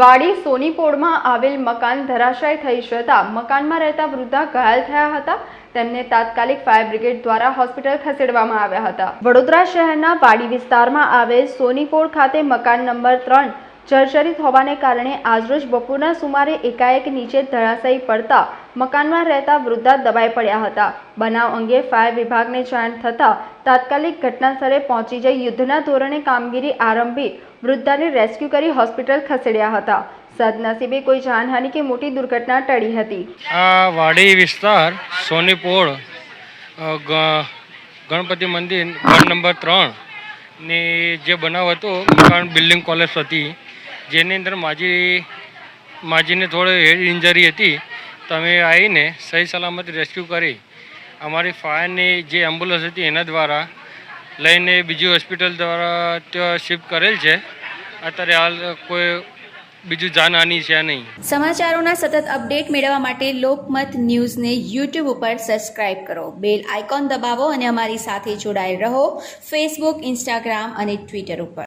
વાડી સોનીપોળમાં આવેલ મકાન ધરાશાય થઈ જતા મકાનમાં રહેતા વૃદ્ધા ઘાયલ થયા હતા. તેમને તાત્કાલિક ફાયર બ્રિગેડ દ્વારા હોસ્પિટલ ખસેડવામાં આવ્યા હતા. વડોદરા શહેરના વાડી વિસ્તારમાં આવેલ સોનીપોળ ખાતે મકાન નંબર ત્રણ જર્જરિત હોવાને કારણે આજરોજ બપોરના સુમારે એકાએક નીચે ધરાશાયી પડતા મકાનમાં રહેતા વૃદ્ધા દબાઈ પડ્યા હતા. બનાવ અંગે ફાયર વિભાગને જાણ થતાં તાત્કાલિક ઘટનાસ્થળે પહોંચી જઈ યુદ્ધના ધોરણે કામગીરી આરંભી વૃદ્ધાને રેસ્ક્યુ કરી હોસ્પિટલ ખસેડ્યા હતા. સદનસીબે કોઈ જાનહાનિ કે મોટી દુર્ઘટના ટળી હતી. આ વાડી વિસ્તાર સોનીપોળ ગણપતિ મંદિર નંબર ત્રણની જે બનાવ હતો, મકાન બિલ્ડિંગ કોલેજ હતી. જેની અંદર માજી માજીને થોડી હેડ ઇન્જરી હતી તમે આવીને સહી સલામત રેસ્ક્યુ કરી. અમારી ફાયરની જે એમ્બ્યુલન્સ હતી એના દ્વારા લઈને બીજી હોસ્પિટલ દ્વારા ત્યાં શિફ્ટ કરેલ છે. અત્યારે હાલ કોઈ બીજું જાનહાની છે નહીં. સમાચારોના સતત અપડેટ મેળવવા માટે લોકમત ન્યૂઝને યુટ્યુબ ઉપર સબસ્ક્રાઇબ કરો. બેલ આઇકોન દબાવો અને અમારી સાથે જોડાયેલ રહો ફેસબુક, ઇન્સ્ટાગ્રામ અને ટ્વિટર ઉપર.